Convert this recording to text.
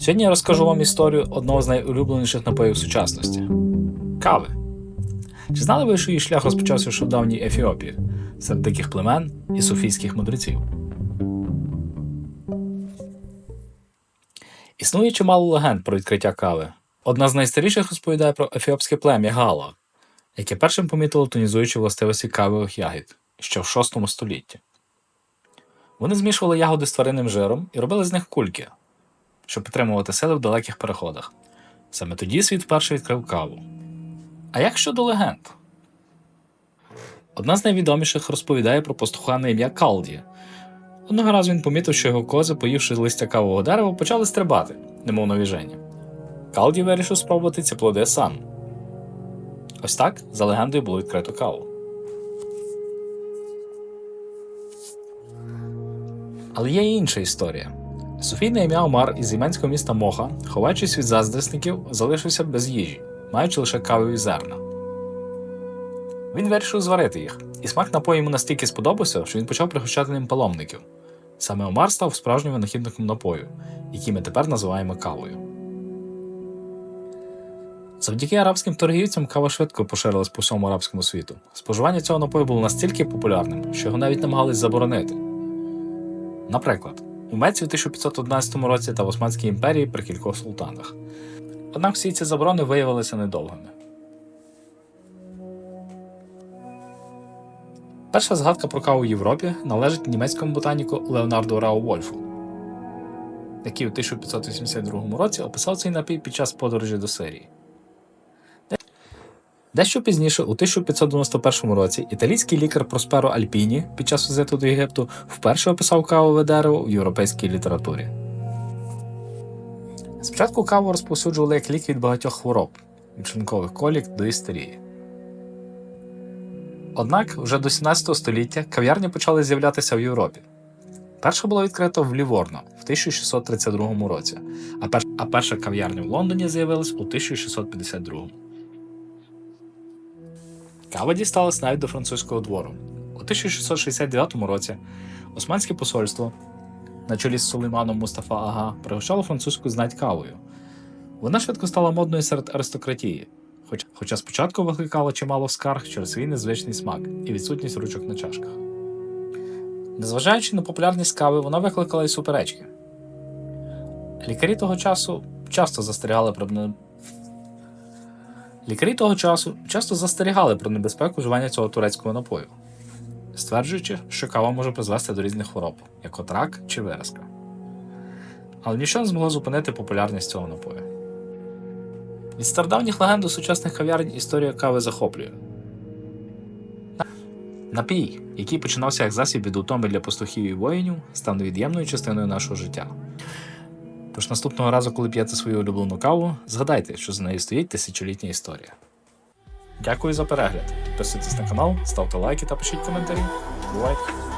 Сьогодні я розкажу вам історію одного з найулюбленіших напоїв сучасності кави. Чи знали ви, що її шлях розпочався ще в давній Ефіопії, серед диких племен і софійських мудреців? Існує чимало легенд про відкриття кави. Одна з найстаріших розповідає про ефіопське плем'я Гала, яке першим помітило тонізуючі властивості кавових ягід ще в VI столітті. Вони змішували ягоди з тваринним жиром і робили з них кульки, щоб підтримувати сили в далеких переходах. Саме тоді світ вперше відкрив каву. А як щодо легенд? Одна з найвідоміших розповідає про пастуха на ім'я Калді. Одного разу він помітив, що його кози, поївши листя кавового дерева, почали стрибати, немов навіжені. Калді вирішив спробувати ці плоди сам. Ось так, за легендою, було відкрито каву. Але є і інша історія. Софій на ім'я Омар із іменського міста Моха, ховаючись від заздрісників, залишився без їжі, маючи лише кавові зерна. Він вирішив зварити їх, і смак напою йому настільки сподобався, що він почав пригощати ним паломників. Саме Омар став справжнім винахідником напою, який ми тепер називаємо кавою. Завдяки арабським торгівцям кава швидко поширилась по всьому арабському світу. Споживання цього напою було настільки популярним, що його навіть намагались заборонити. Наприклад, у Меці у 1511 році та в Османській імперії при кількох султанах. Однак всі ці заборони виявилися недовгими. Перша згадка про каву в Європі належить німецькому ботаніку Леонарду Рау Вольфу, який у 1582 році описав цей напій під час подорожі до Сирії. Дещо пізніше, у 1591 році, італійський лікар Просперо Альпіні під час візиту до Єгипту вперше описав кавове дерево в європейській літературі. Спочатку каву розповсюджували як лік від багатьох хвороб, від шлункових колік до істерії. Однак вже до 17 століття кав'ярні почали з'являтися в Європі. Перша була відкрита в Ліворно в 1632 році, а перша кав'ярня в Лондоні з'явилась у 1652. Кава дісталась навіть до французького двору. У 1669 році Османське посольство на чолі з Сулейманом Мустафа Ага пригощало французьку знать кавою. Вона швидко стала модною серед аристократії, хоч, хоча спочатку викликала чимало скарг через свій незвичний смак і відсутність ручок на чашках. Незважаючи на популярність кави, вона викликала й суперечки. Лікарі того часу часто застерігали про Лікарі того часу часто застерігали про небезпеку вживання цього турецького напою, стверджуючи, що кава може призвести до різних хвороб, як от рак чи виразка. Але нічого не змогло зупинити популярність цього напою. Від стародавніх легенд до сучасних кав'ярень історія кави захоплює. Напій, який починався як засіб від утоми для пастухів і воїнів, став невід'ємною частиною нашого життя. Тож наступного разу, коли п'єте свою улюблену каву, згадайте, що за нею стоїть тисячолітня історія. Дякую за перегляд. Підписуйтесь на канал, ставте лайки та пишіть коментарі. Бувайте!